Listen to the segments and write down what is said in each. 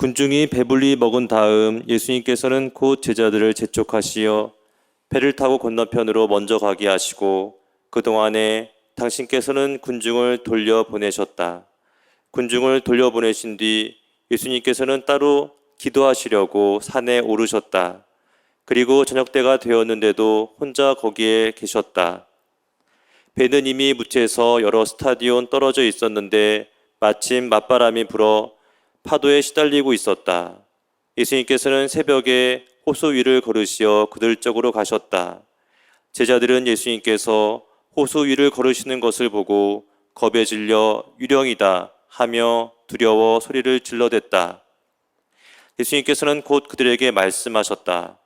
군중이 배불리 먹은 다음 예수님께서는 곧 제자들을 재촉하시어 배를 타고 건너편으로 먼저 가게 하시고 그동안에 당신께서는 군중을 돌려 보내셨다. 군중을 돌려 보내신 뒤 예수님께서는 따로 기도하시려고 산에 오르셨다. 그리고 저녁 때가 되었는데도 혼자 거기에 계셨다. 배는 이미 무채에서 여러 스타디온 떨어져 있었는데 마침 맞바람이 불어 파도에 시달리고 있었다. 예수님께서는 새벽에 호수 위를 걸으시어 그들 쪽으로 가셨다. 제자들은 예수님께서 호수 위를 걸으시는 것을 보고 겁에 질려 유령이다 하며 두려워 소리를 질러댔다. 예수님께서는 곧 그들에게 말씀하셨다.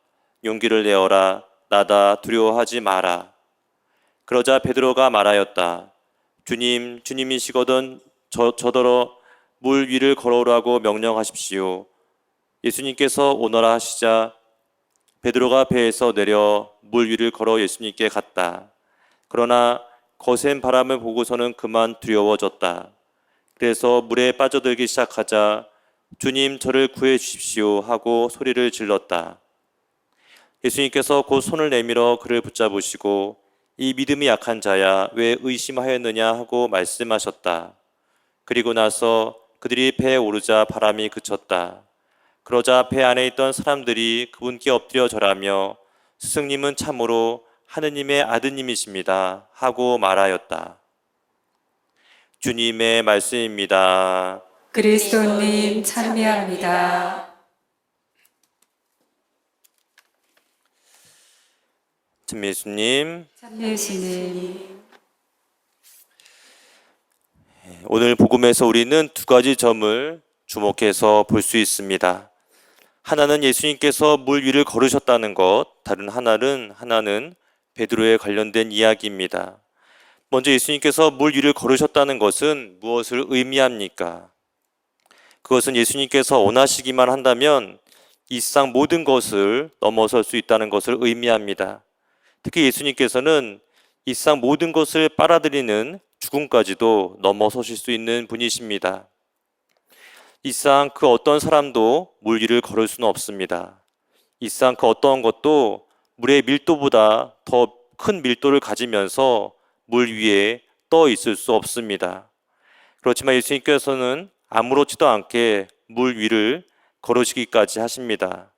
용기를 내어라. 나다 두려워하지 마라. 그러자 베드로가 말하였다. 주님, 주님이시거든 저, 저더러 물 위를 걸어오라고 명령하십시오. 예수님께서 오너라 하시자 베드로가 배에서 내려 물 위를 걸어 예수님께 갔다. 그러나 거센 바람을 보고서는 그만 두려워졌다. 그래서 물에 빠져들기 시작하자 주님 저를 구해 주십시오 하고 소리를 질렀다. 예수님께서 곧 손을 내밀어 그를 붙잡으시고 이 믿음이 약한 자야 왜 의심하였느냐 하고 말씀하셨다. 그리고 나서 그들이 배에 오르자 바람이 그쳤다. 그러자 배 안에 있던 사람들이 그분께 엎드려 절하며 스승님은 참으로 하느님의 아드님이십니다 하고 말하였다. 주님의 말씀입니다. 그리스도님 참여합니다. 참 예수님, 참예수님 오늘 복음에서 우리는 두 가지 점을 주목해서 볼 수 있습니다. 하나는 예수님께서 물 위를 걸으셨다는 것, 다른 하나는 하나는 베드로에 관련된 이야기입니다. 먼저 예수님께서 물 위를 걸으셨다는 것은 무엇을 의미합니까? 그것은 예수님께서 원하시기만 한다면 이상 모든 것을 넘어설 수 있다는 것을 의미합니다. 특히 예수님께서는 이상 모든 것을 빨아들이는 죽음까지도 넘어서실 수 있는 분이십니다. 이상 그 어떤 사람도 물 위를 걸을 수는 없습니다. 이상 그 어떤 것도 물의 밀도보다 더 큰 밀도를 가지면서 물 위에 떠 있을 수 없습니다. 그렇지만 예수님께서는 아무렇지도 않게 물 위를 걸으시기까지 하십니다.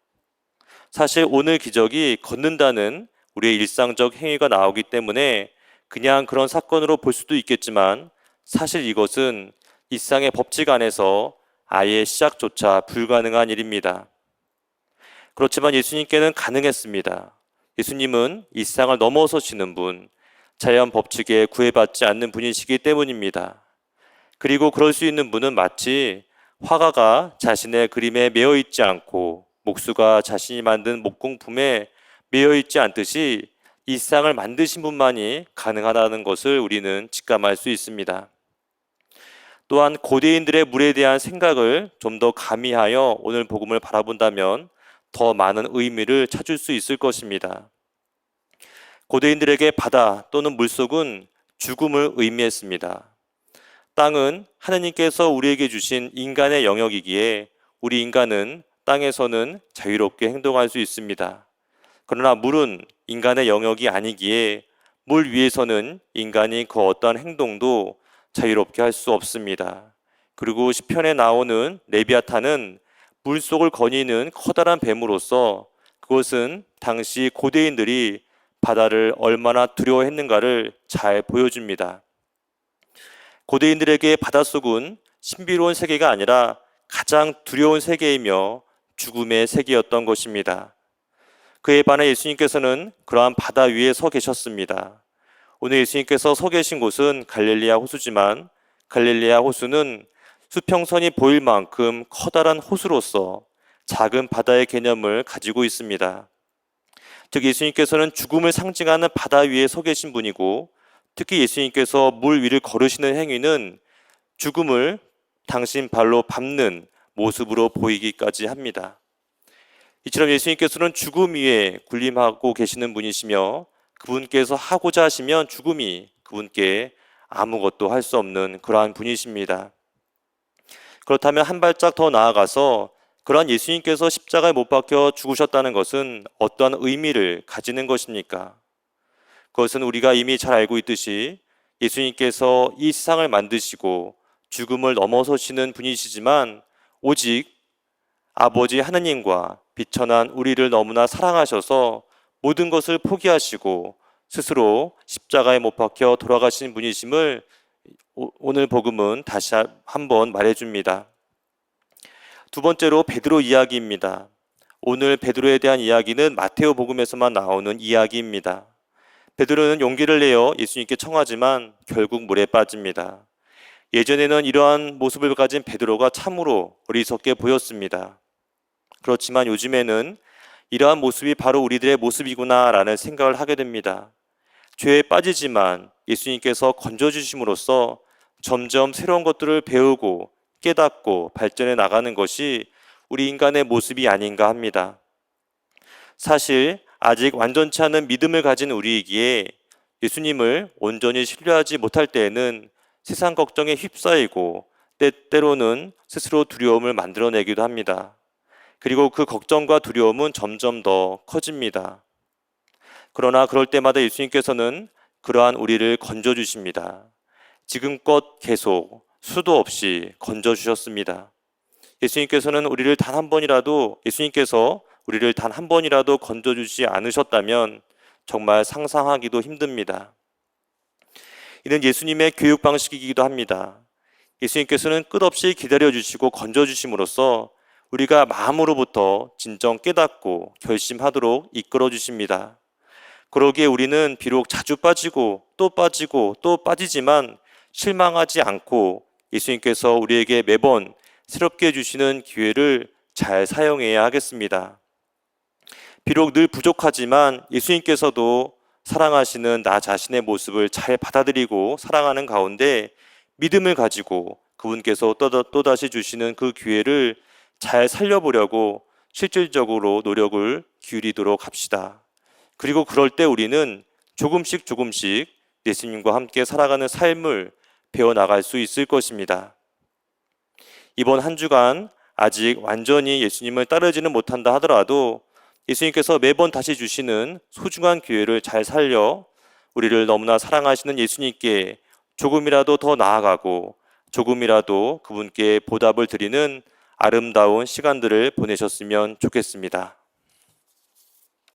사실 오늘 기적이 걷는다는 우리의 일상적 행위가 나오기 때문에 그냥 그런 사건으로 볼 수도 있겠지만 사실 이것은 일상의 법칙 안에서 아예 시작조차 불가능한 일입니다. 그렇지만 예수님께는 가능했습니다. 예수님은 일상을 넘어서시는 분, 자연 법칙에 구애받지 않는 분이시기 때문입니다. 그리고 그럴 수 있는 분은 마치 화가가 자신의 그림에 매여 있지 않고 목수가 자신이 만든 목공품에 매여 있지 않듯이 일상을 만드신 분만이 가능하다는 것을 우리는 직감할 수 있습니다. 또한 고대인들의 물에 대한 생각을 좀 더 가미하여 오늘 복음을 바라본다면 더 많은 의미를 찾을 수 있을 것입니다. 고대인들에게 바다 또는 물속은 죽음을 의미했습니다. 땅은 하나님께서 우리에게 주신 인간의 영역이기에 우리 인간은 땅에서는 자유롭게 행동할 수 있습니다. 그러나 물은 인간의 영역이 아니기에 물 위에서는 인간이 그 어떠한 행동도 자유롭게 할 수 없습니다. 그리고 시편에 나오는 레비아탄은 물 속을 거니는 커다란 뱀으로서 그것은 당시 고대인들이 바다를 얼마나 두려워했는가를 잘 보여줍니다. 고대인들에게 바닷속은 신비로운 세계가 아니라 가장 두려운 세계이며 죽음의 세계였던 것입니다. 그에 반해 예수님께서는 그러한 바다 위에 서 계셨습니다. 오늘 예수님께서 서 계신 곳은 갈릴리아 호수지만 갈릴리아 호수는 수평선이 보일 만큼 커다란 호수로서 작은 바다의 개념을 가지고 있습니다. 즉 예수님께서는 죽음을 상징하는 바다 위에 서 계신 분이고 특히 예수님께서 물 위를 걸으시는 행위는 죽음을 당신 발로 밟는 모습으로 보이기까지 합니다. 이처럼 예수님께서는 죽음 위에 군림하고 계시는 분이시며 그분께서 하고자 하시면 죽음이 그분께 아무것도 할 수 없는 그러한 분이십니다. 그렇다면 한 발짝 더 나아가서 그러한 예수님께서 십자가에 못 박혀 죽으셨다는 것은 어떠한 의미를 가지는 것입니까? 그것은 우리가 이미 잘 알고 있듯이 예수님께서 이 세상을 만드시고 죽음을 넘어서시는 분이시지만 오직 아버지 하느님과 비천한 우리를 너무나 사랑하셔서 모든 것을 포기하시고 스스로 십자가에 못 박혀 돌아가신 분이심을 오- 오늘 복음은 다시 한번 말해줍니다. 두 번째로 베드로 이야기입니다. 오늘 베드로에 대한 이야기는 마테오 복음에서만 나오는 이야기입니다. 베드로는 용기를 내어 예수님께 청하지만 결국 물에 빠집니다. 예전에는 이러한 모습을 가진 베드로가 참으로 어리석게 보였습니다. 그렇지만 요즘에는 이러한 모습이 바로 우리들의 모습이구나라는 생각을 하게 됩니다. 죄에 빠지지만 예수님께서 건져주심으로써 점점 새로운 것들을 배우고 깨닫고 발전해 나가는 것이 우리 인간의 모습이 아닌가 합니다. 사실 아직 완전치 않은 믿음을 가진 우리이기에 예수님을 온전히 신뢰하지 못할 때에는 세상 걱정에 휩싸이고 때때로는 스스로 두려움을 만들어내기도 합니다. 그리고 그 걱정과 두려움은 점점 더 커집니다. 그러나 그럴 때마다 예수님께서는 그러한 우리를 건져주십니다. 지금껏 계속 수도 없이 건져주셨습니다. 예수님께서는 우리를 단 한 번이라도, 예수님께서 우리를 단 한 번이라도 건져주지 않으셨다면 정말 상상하기도 힘듭니다. 이는 예수님의 교육 방식이기도 합니다. 예수님께서는 끝없이 기다려주시고 건져주심으로써 우리가 마음으로부터 진정 깨닫고 결심하도록 이끌어 주십니다. 그러기에 우리는 비록 자주 빠지고 또 빠지고 또 빠지지만 실망하지 않고 예수님께서 우리에게 매번 새롭게 주시는 기회를 잘 사용해야 하겠습니다. 비록 늘 부족하지만 예수님께서도 사랑하시는 나 자신의 모습을 잘 받아들이고 사랑하는 가운데 믿음을 가지고 그분께서 또다- 또다시 주시는 그 기회를 잘 살려보려고 실질적으로 노력을 기울이도록 합시다. 그리고 그럴 때 우리는 조금씩 조금씩 예수님과 함께 살아가는 삶을 배워나갈 수 있을 것입니다. 이번 한 주간 아직 완전히 예수님을 따르지는 못한다 하더라도 예수님께서 매번 다시 주시는 소중한 기회를 잘 살려 우리를 너무나 사랑하시는 예수님께 조금이라도 더 나아가고 조금이라도 그분께 보답을 드리는 아름다운 시간들을 보내셨으면 좋겠습니다.